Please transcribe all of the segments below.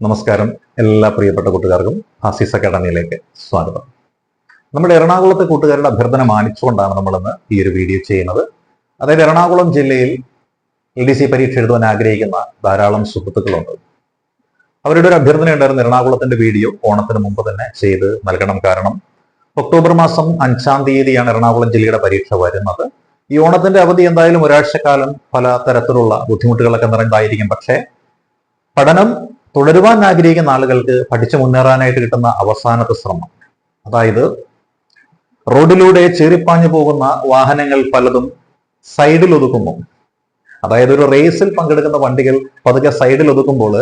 നമസ്കാരം. എല്ലാ പ്രിയപ്പെട്ട കൂട്ടുകാർക്കും ഹാസിസ് അക്കാഡമിയിലേക്ക് സ്വാഗതം. നമ്മുടെ എറണാകുളത്തെ കൂട്ടുകാരുടെ അഭ്യർത്ഥന മാനിച്ചുകൊണ്ടാണ് നമ്മളിന്ന് ഈ ഒരു വീഡിയോ ചെയ്യുന്നത്. അതായത് എറണാകുളം ജില്ലയിൽ എൽ ഡി സി പരീക്ഷ എഴുതുവാൻ ആഗ്രഹിക്കുന്ന ധാരാളം സുഹൃത്തുക്കളുണ്ട്. അവരുടെ ഒരു അഭ്യർത്ഥന ഉണ്ടായിരുന്നു എറണാകുളത്തിന്റെ വീഡിയോ ഓണത്തിന് മുമ്പ് തന്നെ ചെയ്ത് നൽകണം കാരണം ഒക്ടോബർ മാസം അഞ്ചാം തീയതിയാണ് എറണാകുളം ജില്ലയുടെ പരീക്ഷ വരുന്നത്. ഈ ഓണത്തിന്റെ അവധി എന്തായാലും ഒരാഴ്ചക്കാലം പല തരത്തിലുള്ള ബുദ്ധിമുട്ടുകളൊക്കെ നിറഞ്ഞതായിരിക്കും. പക്ഷേ പഠനം തുടരുവാൻ ആഗ്രഹിക്കുന്ന ആളുകൾക്ക് പഠിച്ചു മുന്നേറാനായിട്ട് കിട്ടുന്ന അവസാനത്തെ ശ്രമം. അതായത് റോഡിലൂടെ ചേറിപ്പാഞ്ഞു പോകുന്ന വാഹനങ്ങൾ പലതും സൈഡിൽ ഒതുക്കുമ്പോൾ അതായത് ഒരു റേസിൽ പങ്കെടുക്കുന്ന വണ്ടികൾ പതുക്കെ സൈഡിൽ ഒതുക്കുമ്പോൾ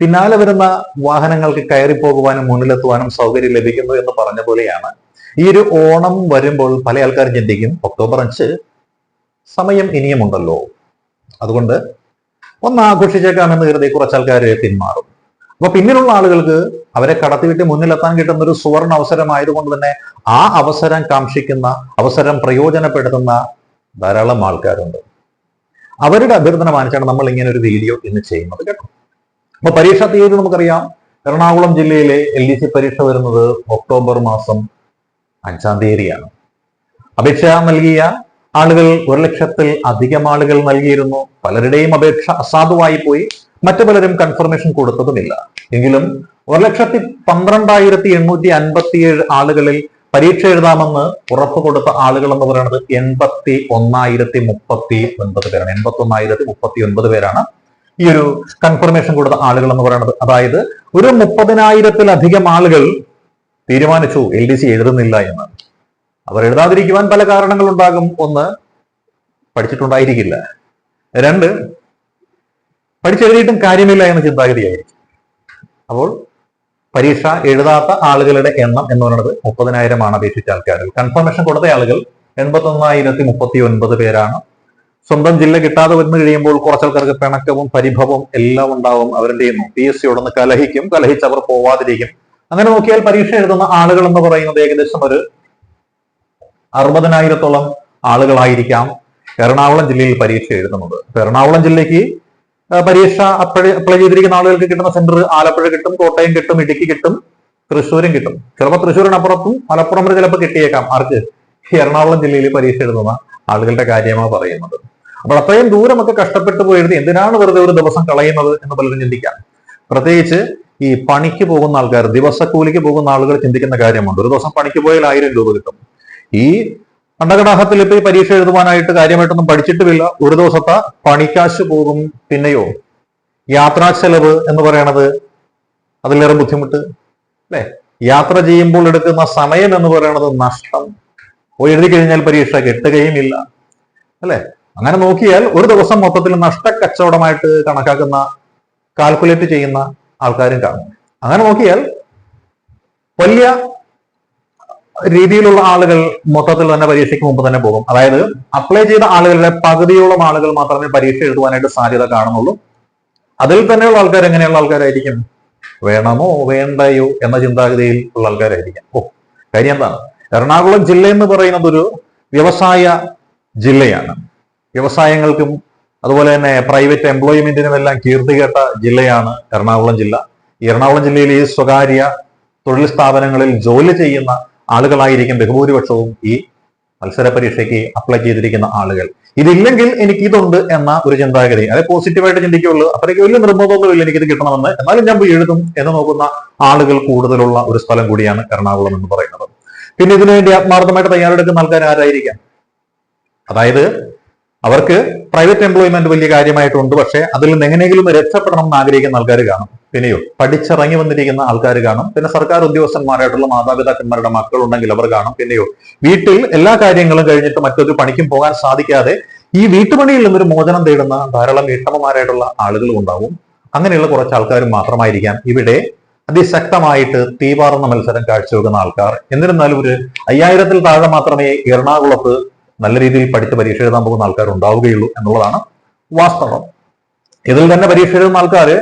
പിന്നാലെ വരുന്ന വാഹനങ്ങൾക്ക് കയറി പോകുവാനും മുന്നിലെത്തുവാനും സൗകര്യം ലഭിക്കുന്നു എന്ന് പറഞ്ഞ പോലെയാണ്. ഈ ഒരു ഓണം വരുമ്പോൾ പല ആൾക്കാർ ചിന്തിക്കും ഒക്ടോബർ അഞ്ച് സമയം ഇനിയുമുണ്ടല്ലോ. അതുകൊണ്ട് ഒന്ന് ആഘോഷിച്ചേക്കാമെന്ന് കരുതി കുറച്ച് പിന്മാറും. അപ്പൊ പിന്നിലുള്ള ആളുകൾക്ക് അവരെ കടത്തിവിട്ട് മുന്നിലെത്താൻ കിട്ടുന്ന ഒരു സുവർണ അവസരമായതുകൊണ്ട് തന്നെ ആ അവസരം കാക്ഷിക്കുന്ന അവസരം പ്രയോജനപ്പെടുത്തുന്ന ധാരാളം ആൾക്കാരുണ്ട്. അവരുടെ അഭ്യർത്ഥന മാനിച്ചാണ് നമ്മൾ ഇങ്ങനെ ഒരു വീഡിയോ ഇന്ന് ചെയ്യുന്നത് കേട്ടോ. അപ്പൊ പരീക്ഷാ തീയതി നമുക്കറിയാം. എറണാകുളം ജില്ലയിലെ എൽ ഡി സി പരീക്ഷ വരുന്നത് ഒക്ടോബർ മാസം അഞ്ചാം തീയതിയാണ്. അപേക്ഷ നൽകിയ ആളുകൾ ഒരു ലക്ഷത്തിൽ അധികം ആളുകൾ നൽകിയിരുന്നു. പലരുടെയും അപേക്ഷ അസാധുവായി പോയി മറ്റു പലരും കൺഫർമേഷൻ കൊടുത്തതുമില്ല. എങ്കിലും ഒരു ലക്ഷത്തി പന്ത്രണ്ടായിരത്തി എണ്ണൂറ്റി അൻപത്തിയേഴ് ആളുകളിൽ പരീക്ഷ എഴുതാമെന്ന് ഉറപ്പ് കൊടുത്ത ആളുകൾ എന്ന് പറയുന്നത് എൺപത്തി ഒന്നായിരത്തി മുപ്പത്തി ഒൻപത് പേരാണ്. എൺപത്തി ഒന്നായിരത്തി മുപ്പത്തി ഒൻപത് പേരാണ് ഈ ഒരു കൺഫർമേഷൻ കൊടുത്ത ആളുകൾ എന്ന് പറയുന്നത് അതായത് ഒരു മുപ്പതിനായിരത്തിലധികം ആളുകൾ തീരുമാനിച്ചു എൽ ഡി സി എഴുതുന്നില്ല എന്ന്. അവർ എഴുതാതിരിക്കുവാൻ പല കാരണങ്ങളുണ്ടാകും ഒന്ന് പഠിച്ചിട്ടുണ്ടായിരിക്കില്ല. രണ്ട് പഠിച്ചെഴുതിയിട്ടും കാര്യമില്ല എന്ന ചിന്താഗതിയായിരിക്കും. അപ്പോൾ പരീക്ഷ എഴുതാത്ത ആളുകളുടെ എണ്ണം എന്ന് പറയുന്നത് മുപ്പതിനായിരമാണ് അപേക്ഷിച്ച ആൾക്കാരിൽ. കൺഫർമേഷൻ കൊടുത്ത ആളുകൾ എൺപത്തി ഒന്നായിരത്തി മുപ്പത്തി ഒൻപത് പേരാണ്. സ്വന്തം ജില്ല കിട്ടാതെ വന്നു കഴിയുമ്പോൾ കുറച്ചാൾക്കാർക്ക് പിണക്കവും പരിഭവവും എല്ലാം ഉണ്ടാവും അവരുടെ പി എസ് സിയോടൊന്ന് കലഹിക്കും കലഹിച്ച് അവർ പോവാതിരിക്കും. അങ്ങനെ നോക്കിയാൽ പരീക്ഷ എഴുതുന്ന ആളുകൾ എന്ന് പറയുന്നത് ഏകദേശം ഒരു അറുപതിനായിരത്തോളം ആളുകളായിരിക്കാം എറണാകുളം ജില്ലയിൽ പരീക്ഷ എഴുതുന്നത്. എറണാകുളം ജില്ലയ്ക്ക് പരീക്ഷ അപ്ലൈ അപ്ലൈ ചെയ്തിരിക്കുന്ന ആളുകൾക്ക് കിട്ടുന്ന സെന്റർ ആലപ്പുഴ കിട്ടും കോട്ടയം കിട്ടും ഇടുക്കി കിട്ടും തൃശ്ശൂരും കിട്ടും. ചിലപ്പോൾ തൃശ്ശൂരിനപ്പുറത്തും മലപ്പുറം വരെ ചിലപ്പോൾ കിട്ടിയേക്കാം. ആർക്ക്? എറണാകുളം ജില്ലയിൽ പരീക്ഷ എഴുതുന്ന ആളുകളുടെ കാര്യമാണ് പറയുന്നത്. അപ്പോൾ അത്രയും ദൂരമൊക്കെ കഷ്ടപ്പെട്ട് പോയി എഴുതി എന്തിനാണ് വെറുതെ ഒരു ദിവസം കളയുന്നത് എന്ന് പലരും ചിന്തിക്കാം. പ്രത്യേകിച്ച് ഈ പണിക്ക് പോകുന്ന ആൾക്കാർ ദിവസക്കൂലിക്ക് പോകുന്ന ആളുകൾ ചിന്തിക്കുന്ന കാര്യമുണ്ട്. ഒരു ദിവസം പണിക്ക് പോയാൽ ആയിരം രൂപ കിട്ടും. ഈ അണ്ടകടാഹത്തിൽ ഇപ്പൊ ഈ പരീക്ഷ എഴുതുവാനായിട്ട് കാര്യമായിട്ടൊന്നും പഠിച്ചിട്ടുമില്ല. ഒരു ദിവസത്തെ പണിക്കാശ് പോകും പിന്നെയോ? യാത്രാ ചെലവ് എന്ന് പറയണത് അതിലേറെ ബുദ്ധിമുട്ട് അല്ലെ? യാത്ര ചെയ്യുമ്പോൾ എടുക്കുന്ന സമയം എന്ന് പറയുന്നത് നഷ്ടം. പോയി എഴുതി കഴിഞ്ഞാൽ പരീക്ഷ കെട്ടുകയും ഇല്ല അല്ലെ? അങ്ങനെ നോക്കിയാൽ ഒരു ദിവസം മൊത്തത്തിൽ നഷ്ട കച്ചവടമായിട്ട് കണക്കാക്കുന്ന കാൽക്കുലേറ്റ് ചെയ്യുന്ന ആൾക്കാരും കാണും. അങ്ങനെ നോക്കിയാൽ വലിയ രീതിയിലുള്ള ആളുകൾ മൊത്തത്തിൽ തന്നെ പരീക്ഷയ്ക്ക് മുമ്പ് തന്നെ പോകും. അതായത് അപ്ലൈ ചെയ്ത ആളുകളുടെ പകുതിയോളം ആളുകൾ മാത്രമേ പരീക്ഷ എഴുതുവാനായിട്ട് സാധ്യത കാണുന്നുള്ളൂ. അതിൽ തന്നെയുള്ള ആൾക്കാർ എങ്ങനെയുള്ള ആൾക്കാരായിരിക്കും? വേണമോ വേണ്ടയോ എന്ന ചിന്താഗതിയിൽ ഉള്ള ആൾക്കാരായിരിക്കാം. ഓ കാര്യം എന്താണ്? എറണാകുളം ജില്ല എന്ന് പറയുന്നത് ഒരു വ്യവസായ ജില്ലയാണ്. വ്യവസായങ്ങൾക്കും അതുപോലെ തന്നെ പ്രൈവറ്റ് എംപ്ലോയ്മെന്റിനും എല്ലാം കീർത്തി കേട്ട ജില്ലയാണ് എറണാകുളം ജില്ല. എറണാകുളം ജില്ലയിൽ ഈ സ്വകാര്യ തൊഴിൽ സ്ഥാപനങ്ങളിൽ ജോലി ചെയ്യുന്ന ആളുകളായിരിക്കും ബഹുഭൂരിപക്ഷവും ഈ മത്സര പരീക്ഷയ്ക്ക് അപ്ലൈ ചെയ്തിരിക്കുന്ന ആളുകൾ. ഇതില്ലെങ്കിൽ എനിക്ക് ഇതുണ്ട് എന്ന ഒരു ചിന്താഗതി അതെ പോസിറ്റീവായിട്ട് ചിന്തിക്കുള്ളൂ അപ്പോഴേക്ക് വലിയ നിർബന്ധമൊന്നുമില്ല എനിക്കിത് കിട്ടണമെന്ന്. എന്നാലും ഞാൻ എഴുതും എന്ന് നോക്കുന്ന ആളുകൾ കൂടുതലുള്ള ഒരു സ്ഥലം കൂടിയാണ് എറണാകുളം എന്ന് പറയുന്നത്. പിന്നെ ഇതിനുവേണ്ടി ആത്മാർത്ഥമായിട്ട് തയ്യാറെടുക്കുന്ന ആൾക്കാർ ആരായിരിക്കാം? അതായത് അവർക്ക് പ്രൈവറ്റ് എംപ്ലോയ്മെന്റ് വലിയ കാര്യമായിട്ടുണ്ട്. പക്ഷേ അതിൽ നിന്ന് എങ്ങനെയെങ്കിലും രക്ഷപ്പെടണം എന്ന് ആഗ്രഹിക്കുന്ന ആൾക്കാർ കാണും. പിന്നെയോ പഠിച്ചിറങ്ങി വന്നിരിക്കുന്ന ആൾക്കാർ കാണും. പിന്നെ സർക്കാർ ഉദ്യോഗസ്ഥന്മാരായിട്ടുള്ള മാതാപിതാക്കന്മാരുടെ മക്കൾ ഉണ്ടെങ്കിൽ അവർ കാണും. പിന്നെയോ വീട്ടിൽ എല്ലാ കാര്യങ്ങളും കഴിഞ്ഞിട്ട് മറ്റൊരു പണിക്കും പോകാൻ സാധിക്കാതെ ഈ വീട്ടുപണിയിൽ നിന്നൊരു മോചനം തേടുന്ന ധാരാളം വീട്ടമ്മമാരായിട്ടുള്ള ആളുകളും ഉണ്ടാവും. അങ്ങനെയുള്ള കുറച്ച് ആൾക്കാരും മാത്രമായിരിക്കാം ഇവിടെ അതിശക്തമായിട്ട് തീവാർന്ന മത്സരം കാഴ്ചവെക്കുന്ന ആൾക്കാർ. എന്നിരുന്നാലും ഒരു അയ്യായിരത്തിൽ താഴെ മാത്രമേ എറണാകുളത്ത് നല്ല രീതിയിൽ പഠിച്ച് പരീക്ഷ എഴുതാൻ പോകുന്ന ആൾക്കാർ ഉണ്ടാവുകയുള്ളൂ എന്നുള്ളതാണ് വാസ്തവം. ഇതിൽ തന്നെ പരീക്ഷ എഴുതുന്ന ആൾക്കാര്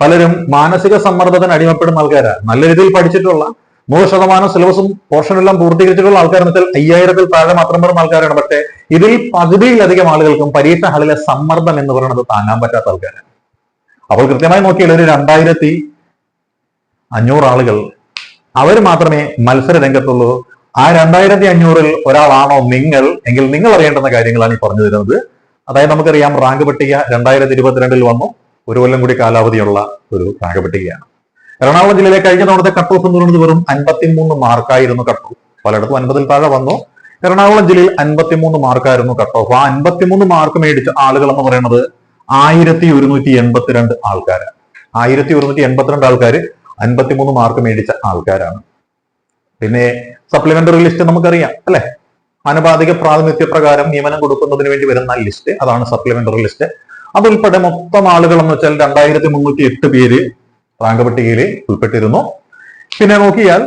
പലരും മാനസിക സമ്മർദ്ദത്തിന് അടിമപ്പെടുന്ന ആൾക്കാരാണ്. നല്ല രീതിയിൽ പഠിച്ചിട്ടുള്ള നൂറ് ശതമാനം സിലബസും പോർഷൻ എല്ലാം പൂർത്തീകരിച്ചിട്ടുള്ള ആൾക്കാരെന്ന് അയ്യായിരത്തിൽ താഴെ മാത്രം വരുന്ന ആൾക്കാരാണ്. പക്ഷേ ഇതിൽ പകുതിയിലധികം ആളുകൾക്കും പരീക്ഷ ഹാളിലെ സമ്മർദ്ദം എന്ന് പറയുന്നത് താങ്ങാൻ പറ്റാത്ത ആൾക്കാരാണ്. അപ്പോൾ കൃത്യമായി നോക്കിയാൽ ഒരു രണ്ടായിരത്തി അഞ്ഞൂറ് ആളുകൾ അവർ മാത്രമേ മത്സര രംഗത്തുള്ളൂ. ആ രണ്ടായിരത്തി അഞ്ഞൂറിൽ ഒരാളാണോ നിങ്ങൾ? എങ്കിൽ നിങ്ങൾ അറിയേണ്ടുന്ന കാര്യങ്ങളാണ് ഈ പറഞ്ഞു തരുന്നത് അതായത് നമുക്കറിയാം റാങ്ക് പട്ടിക രണ്ടായിരത്തി ഇരുപത്തിരണ്ടിൽ വന്നു. ഒരു കൊല്ലം കൂടി കാലാവധിയുള്ള ഒരു റാങ്ക് പട്ടികയാണ് എറണാകുളം ജില്ലയിലെ കഴിഞ്ഞ തവണത്തെ കട്ട് ഓഫ് എന്ന് പറയുന്നത് വെറും അൻപത്തിമൂന്ന് മാർക്കായിരുന്നു കട്ട് ഓഫ് പലയിടത്തും അൻപതിൽ താഴെ വന്നു. എറണാകുളം ജില്ലയിൽ അൻപത്തിമൂന്ന് മാർക്കായിരുന്നു കട്ട് ഓഫ് ആ അൻപത്തിമൂന്ന് മാർക്ക് മേടിച്ച ആളുകൾ എന്ന് പറയുന്നത് ആയിരത്തി ഒരുന്നൂറ്റി എൺപത്തിരണ്ട് ആൾക്കാരാണ്. ആയിരത്തി ഒരുന്നൂറ്റി എൺപത്തിരണ്ട് ആൾക്കാർ അൻപത്തിമൂന്ന് മാർക്ക് മേടിച്ച ആൾക്കാരാണ്. പിന്നെ സപ്ലിമെന്ററി ലിസ്റ്റ് നമുക്കറിയാം അല്ലെ? ആനുപാതിക പ്രാതിനിധ്യ പ്രകാരം നിയമനം കൊടുക്കുന്നതിന് വേണ്ടി വരുന്ന ലിസ്റ്റ് അതാണ് സപ്ലിമെന്ററി ലിസ്റ്റ് അതുൾപ്പെടെ മൊത്തം ആളുകൾ എന്ന് വെച്ചാൽ രണ്ടായിരത്തി മുന്നൂറ്റി എട്ട് പേര് റാങ്ക് പട്ടികയിൽ ഉൾപ്പെട്ടിരുന്നു. പിന്നെ നോക്കിയാൽ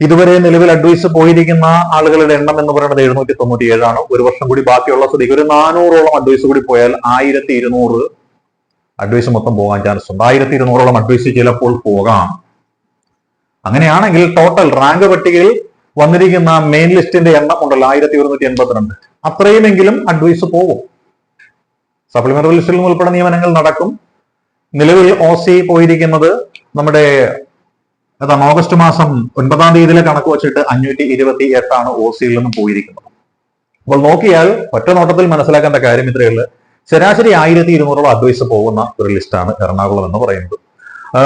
ഇതുവരെ നിലവിൽ അഡ്വൈസ് പോയിരിക്കുന്ന ആളുകളുടെ എണ്ണം എന്ന് പറയുന്നത് എഴുന്നൂറ്റി തൊണ്ണൂറ്റി ഏഴാണ് ഒരു വർഷം കൂടി ബാക്കിയുള്ള സ്ഥിതിക്ക് ഒരു നാനൂറോളം അഡ്വൈസ് കൂടി പോയാൽ ആയിരത്തി ഇരുന്നൂറ് അഡ്വൈസ് മൊത്തം പോകാൻ ചാൻസ് ഉണ്ട്. ആയിരത്തി ഇരുന്നൂറോളം അഡ്വൈസ് ചിലപ്പോൾ പോകാം. അങ്ങനെയാണെങ്കിൽ ടോട്ടൽ റാങ്ക് പട്ടികയിൽ വന്നിരിക്കുന്ന മെയിൻ ലിസ്റ്റിന്റെ എണ്ണം ഉണ്ടല്ലോ ആയിരത്തി ഒരുന്നൂറ്റി എൺപത്തിരണ്ട് അത്രയുമെങ്കിലും അഡ്വൈസ് പോകും സപ്ലിമെന്ററി ലിസ്റ്റിലും ഉൾപ്പെടെ നിയമനങ്ങൾ നടക്കും. നിലവിൽ ഒ സി പോയിരിക്കുന്നത് നമ്മുടെ അതാണ് ഓഗസ്റ്റ് മാസം ഒൻപതാം തീയതിയിലെ കണക്ക് വെച്ചിട്ട് അഞ്ഞൂറ്റി ഇരുപത്തി എട്ടാണ് ഒ സിയിൽ നിന്നും പോയിരിക്കുന്നത്. അപ്പോൾ നോക്കിയാൽ ഒറ്റ നോട്ടത്തിൽ മനസ്സിലാക്കേണ്ട കാര്യം ഇത്രയേ ഉള്ളൂ. ശരാശരി ആയിരത്തി ഇരുന്നൂറോളം അഡ്വൈസ് പോകുന്ന ഒരു ലിസ്റ്റാണ് എറണാകുളം എന്ന് പറയുന്നത്.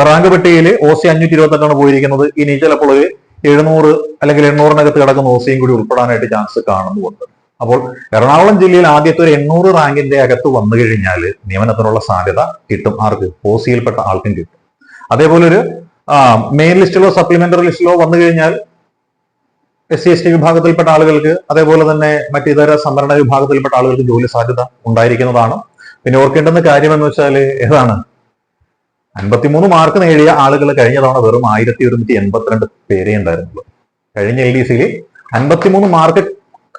റാങ്ക് പട്ടികയിൽ ഒ സി അഞ്ഞൂറ്റി ഇരുപത്തെട്ടാണ് പോയിരിക്കുന്നത്. ഇനി ചിലപ്പോൾ ഒരു എഴുന്നൂറ് അല്ലെങ്കിൽ എണ്ണൂറിനകത്ത് കിടക്കുന്ന ഒ സിയും കൂടി ഉൾപ്പെടാനായിട്ട് ചാൻസ് കാണുന്നുണ്ട്. അപ്പോൾ എറണാകുളം ജില്ലയിൽ ആദ്യത്തെ ഒരു എണ്ണൂറ് റാങ്കിന്റെ അകത്ത് വന്നു കഴിഞ്ഞാൽ നിയമനത്തിനുള്ള സാധ്യത കിട്ടും. ആർക്ക്? ഓസിയിൽപ്പെട്ട സിയിൽപ്പെട്ട ആൾക്കും കിട്ടും. അതേപോലെ ഒരു മെയിൻ ലിസ്റ്റിലോ സപ്ലിമെന്ററി ലിസ്റ്റിലോ വന്നു കഴിഞ്ഞാൽ എസ് സി എസ് ടി വിഭാഗത്തിൽപ്പെട്ട ആളുകൾക്ക് അതേപോലെ തന്നെ മറ്റിതര സംവരണ വിഭാഗത്തിൽപ്പെട്ട ആളുകൾക്ക് ജോലി സാധ്യത ഉണ്ടായിരിക്കുന്നതാണ്. പിന്നെ ഓർക്കേണ്ടുന്ന കാര്യം എന്ന് വെച്ചാൽ ഏതാണ്? അൻപത്തിമൂന്ന് മാർക്ക് നേടിയ ആളുകൾ കഴിഞ്ഞ തവണ വെറും ആയിരത്തി ഒരുന്നൂറ്റി എൺപത്തിരണ്ട് പേരേ ഉണ്ടായിരുന്നുള്ളൂ. കഴിഞ്ഞ എൽ ഡി സിയിൽ അൻപത്തിമൂന്ന് മാർക്ക്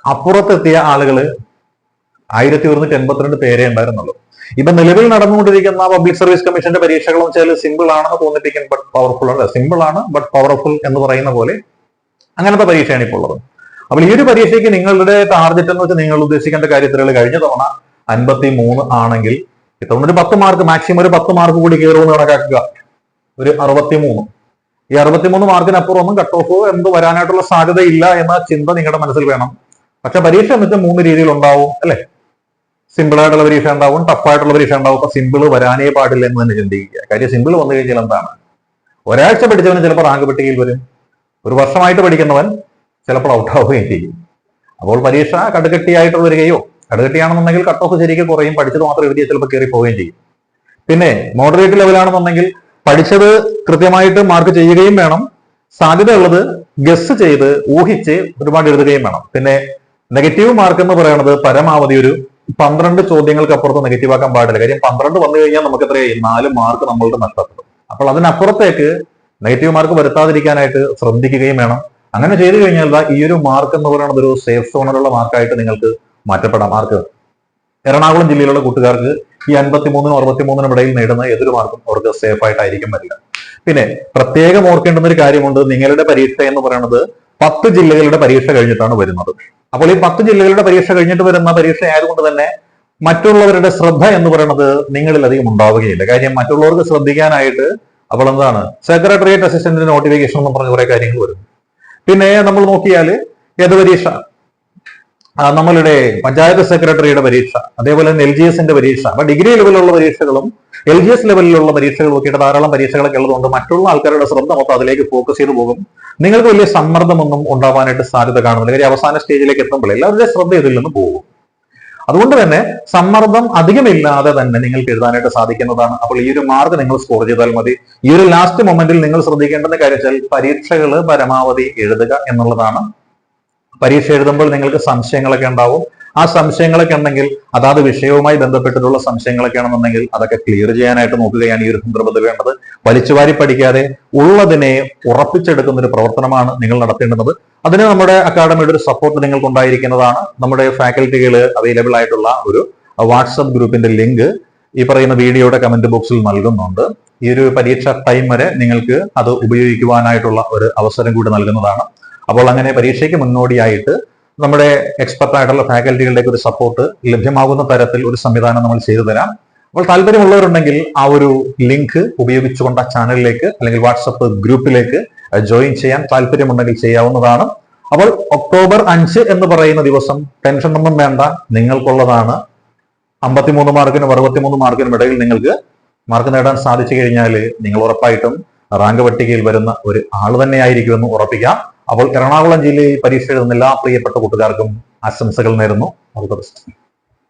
അപ്പുറത്തെത്തിയ ആളുകൾ ആയിരത്തി ഒരുന്നൂറ്റി എൺപത്തിരണ്ട് പേരെ ഉണ്ടായിരുന്നുള്ളൂ. ഇപ്പൊ നിലവിൽ നടന്നുകൊണ്ടിരിക്കുന്ന പബ്ലിക് സർവീസ് കമ്മീഷന്റെ പരീക്ഷകൾ എന്ന് വെച്ചാൽ സിമ്പിൾ ആണെന്ന് തോന്നിപ്പിക്കാൻ ബട്ട് പവർഫുൾ അല്ല. സിമ്പിൾ ആണ് ബട്ട് പവർഫുൾ എന്ന് പറയുന്ന പോലെ അങ്ങനത്തെ പരീക്ഷയാണ് ഇപ്പോൾ ഉള്ളത്. അപ്പോൾ ഈ ഒരു പരീക്ഷയ്ക്ക് നിങ്ങളുടെ ടാർഗറ്റ് എന്ന് വെച്ചാൽ നിങ്ങൾ ഉദ്ദേശിക്കേണ്ട കാര്യത്തിലുള്ള കഴിഞ്ഞ തവണ അൻപത്തി മൂന്ന് ആണെങ്കിൽ ഇത്തവണ ഒരു പത്ത് മാർക്ക് മാക്സിമം ഒരു പത്ത് മാർക്ക് കൂടി കയറുമെന്ന് കണക്കാക്കുക. ഒരു അറുപത്തി മൂന്ന് ഈ അറുപത്തിമൂന്ന് മാർക്കിനപ്പുറം ഒന്നും കട്ട് ഓഫ് എന്ത് വരാനായിട്ടുള്ള സാധ്യത ഇല്ല എന്ന ചിന്ത നിങ്ങളുടെ മനസ്സിൽ വേണം. പക്ഷെ പരീക്ഷ എന്നിട്ട് മൂന്ന് രീതിയിൽ ഉണ്ടാവും അല്ലെ? സിമ്പിൾ ആയിട്ടുള്ള പരീക്ഷ ഉണ്ടാവും ടഫ് ആയിട്ടുള്ള പരീക്ഷ ഉണ്ടാവും. അപ്പൊ സിമ്പിൾ വരാനേ പാടില്ല എന്ന് തന്നെ ചിന്തിക്കുക. കാര്യം സിമ്പിൾ വന്നു കഴിഞ്ഞാൽ എന്താണ്? ഒരാഴ്ച പഠിച്ചവന് ചിലപ്പോൾ റാങ്ക് പട്ടികയിൽ വരും. ഒരു വർഷമായിട്ട് പഠിക്കുന്നവൻ ചിലപ്പോൾ ഔട്ട് ആവുകയും ചെയ്യും. അപ്പോൾ പരീക്ഷ കടുകട്ടിയായിട്ട് വരികയോ കടുകട്ടിയാണെന്നുണ്ടെങ്കിൽ കട്ട് ഓഫ് ശരിക്കും കുറയും. പഠിച്ചത് മാത്രം എഴുതിയാൽ ചിലപ്പോൾ കയറി പോവുകയും ചെയ്യും. പിന്നെ മോഡറേറ്റ് ലെവലാണെന്നുണ്ടെങ്കിൽ പഠിച്ചത് കൃത്യമായിട്ട് മാർക്ക് ചെയ്യുകയും വേണം. സാധ്യതയുള്ളത് ഗസ് ചെയ്ത് ഊഹിച്ച് ഒരുപാട് എഴുതുകയും വേണം. പിന്നെ നെഗറ്റീവ് മാർക്ക് എന്ന് പറയുന്നത് പരമാവധി ഒരു പന്ത്രണ്ട് ചോദ്യങ്ങൾക്ക് അപ്പുറത്ത് നെഗറ്റീവ് ആക്കാൻ പാടില്ല. കാര്യം പന്ത്രണ്ട് വന്നു കഴിഞ്ഞാൽ നമുക്ക് എത്രയായി? നാല് മാർക്ക് നമ്മളുടെ നഷ്ടപ്പെടും. അപ്പോൾ അതിനപ്പുറത്തേക്ക് നെഗറ്റീവ് മാർക്ക് വരുത്താതിരിക്കാനായിട്ട് ശ്രദ്ധിക്കുകയും വേണം. അങ്ങനെ ചെയ്തു കഴിഞ്ഞാൽ ഈ ഒരു മാർക്ക് എന്ന് പറയുന്നത് ഒരു സേഫ് സോണിലുള്ള മാർക്കായിട്ട് നിങ്ങൾക്ക് മാറ്റപ്പെടാം. മാർക്ക് എറണാകുളം ജില്ലയിലുള്ള കൂട്ടുകാർക്ക് ഈ അൻപത്തിമൂന്നിനും അറുപത്തിമൂന്നിനും ഇടയിൽ നേടുന്ന ഏതൊരു മാർക്കും അവർക്ക് സേഫ് ആയിട്ടായിരിക്കും വരിക. പിന്നെ പ്രത്യേകം ഓർക്കേണ്ടുന്ന ഒരു കാര്യമുണ്ട്. നിങ്ങളുടെ പരീക്ഷ എന്ന് പറയുന്നത് പത്ത് ജില്ലകളുടെ പരീക്ഷ കഴിഞ്ഞിട്ടാണ് വരുന്നത്. അപ്പോൾ ഈ പത്ത് ജില്ലകളുടെ പരീക്ഷ കഴിഞ്ഞിട്ട് വരുന്ന പരീക്ഷ ആയതുകൊണ്ട് തന്നെ മറ്റുള്ളവരുടെ ശ്രദ്ധ എന്ന് പറയുന്നത് നിങ്ങളിൽ അധികം ഉണ്ടാവുകയില്ല. കാര്യം മറ്റുള്ളവർക്ക് ശ്രദ്ധിക്കാനായിട്ട് അപ്പോൾ എന്താണ്? സെക്രട്ടേറിയറ്റ് അസിസ്റ്റന്റിന്റെ നോട്ടിഫിക്കേഷൻ എന്ന് പറഞ്ഞ കുറെ കാര്യങ്ങൾ വരും പിന്നെ നമ്മൾ നോക്കിയാൽ ഏത് പരീക്ഷ? നമ്മളുടെ പഞ്ചായത്ത് സെക്രട്ടറിയുടെ പരീക്ഷ അതേപോലെ തന്നെ എൽ ജി എസിന്റെ പരീക്ഷ. അപ്പൊ ഡിഗ്രി ലെവലിലുള്ള പരീക്ഷകളും എൽ ജി എസ് ലെവലിലുള്ള പരീക്ഷകളും ഒക്കെ ധാരാളം പരീക്ഷകളൊക്കെ ഉള്ളതുകൊണ്ട് മറ്റുള്ള ആൾക്കാരുടെ ശ്രദ്ധ മൊത്തം അതിലേക്ക് ഫോക്കസ് ചെയ്ത് പോകും. നിങ്ങൾക്ക് വലിയ സമ്മർദ്ദമൊന്നും ഉണ്ടാവാനായിട്ട് സാധ്യത കാണുന്നില്ല. കാര്യം അവസാന സ്റ്റേജിലേക്ക് എത്തുമ്പോൾ എല്ലാവരുടെ ശ്രദ്ധ ഇതിൽ നിന്ന് പോകും. അതുകൊണ്ട് തന്നെ സമ്മർദ്ദം അധികമില്ലാതെ തന്നെ നിങ്ങൾക്ക് എഴുതാനായിട്ട് സാധിക്കുന്നതാണ്. അപ്പോൾ ഈ ഒരു മാർക്ക് നിങ്ങൾ സ്കോർ ചെയ്താൽ മതി. ഈ ഒരു ലാസ്റ്റ് മൊമെന്റിൽ നിങ്ങൾ ശ്രദ്ധിക്കേണ്ടെന്ന് കാര്യം വെച്ചാൽ പരീക്ഷകൾ പരമാവധി എഴുതുക എന്നുള്ളതാണ് പരീക്ഷ എഴുതുമ്പോൾ നിങ്ങൾക്ക് സംശയങ്ങളൊക്കെ ഉണ്ടാവും. ആ സംശയങ്ങളൊക്കെ ഉണ്ടെങ്കിൽ അതാത് വിഷയവുമായി ബന്ധപ്പെട്ടിട്ടുള്ള സംശയങ്ങളൊക്കെ ആണെന്നുണ്ടെങ്കിൽ അതൊക്കെ ക്ലിയർ ചെയ്യാനായിട്ട് നോക്കുകയാണ് ഈ ഒരു സന്ദർഭത്തിൽ വേണ്ടത്. വലിച്ചുവാരി പഠിക്കാതെ ഉള്ളതിനെ ഉറപ്പിച്ചെടുക്കുന്ന ഒരു പ്രവർത്തനമാണ് നിങ്ങൾ നടത്തേണ്ടത് അതിന് നമ്മുടെ അക്കാഡമിയുടെ ഒരു സപ്പോർട്ട് നിങ്ങൾക്ക് ഉണ്ടായിരിക്കുന്നതാണ് നമ്മുടെ ഫാക്കൽറ്റികൾ അവൈലബിൾ ആയിട്ടുള്ള ഒരു വാട്സപ്പ് ഗ്രൂപ്പിന്റെ ലിങ്ക് ഈ പറയുന്ന വീഡിയോയുടെ കമന്റ് ബോക്സിൽ നൽകുന്നുണ്ട്. ഈ ഒരു പരീക്ഷ ടൈം വരെ നിങ്ങൾക്ക് അത് ഉപയോഗിക്കുവാനായിട്ടുള്ള ഒരു അവസരം കൂടി നൽകുന്നതാണ്. അപ്പോൾ അങ്ങനെ പരീക്ഷയ്ക്ക് മുന്നോടിയായിട്ട് നമ്മുടെ എക്സ്പെർട്ട് ആയിട്ടുള്ള ഫാക്കൽറ്റികളുടെ ഒരു സപ്പോർട്ട് ലഭ്യമാകുന്ന തരത്തിൽ ഒരു സംവിധാനം നമ്മൾ ചെയ്തു തരാം. അപ്പോൾ താല്പര്യമുള്ളവരുണ്ടെങ്കിൽ ആ ഒരു ലിങ്ക് ഉപയോഗിച്ചുകൊണ്ട് ആ ചാനലിലേക്ക് അല്ലെങ്കിൽ വാട്സപ്പ് ഗ്രൂപ്പിലേക്ക് ജോയിൻ ചെയ്യാൻ താല്പര്യമുണ്ടെങ്കിൽ ചെയ്യാവുന്നതാണ്. അപ്പോൾ ഒക്ടോബർ അഞ്ച് എന്ന് പറയുന്ന ദിവസം ടെൻഷൻ ഒന്നും വേണ്ട നിങ്ങൾക്കുള്ളതാണ്. അമ്പത്തിമൂന്ന് മാർക്കിനും അറുപത്തിമൂന്ന് മാർക്കിനും ഇടയിൽ നിങ്ങൾക്ക് മാർക്ക് നേടാൻ സാധിച്ചു കഴിഞ്ഞാൽ നിങ്ങൾ ഉറപ്പായിട്ടും റാങ്ക് പട്ടികയിൽ വരുന്ന ഒരു ആൾ തന്നെയായിരിക്കുമെന്ന് ഉറപ്പിക്കാം. അപ്പോൾ എറണാകുളം ജില്ലയിൽ പരീക്ഷ എഴുതുന്ന എല്ലാ പ്രിയപ്പെട്ട കൂട്ടുകാർക്കും ആശംസകൾ നേരുന്നു. All the best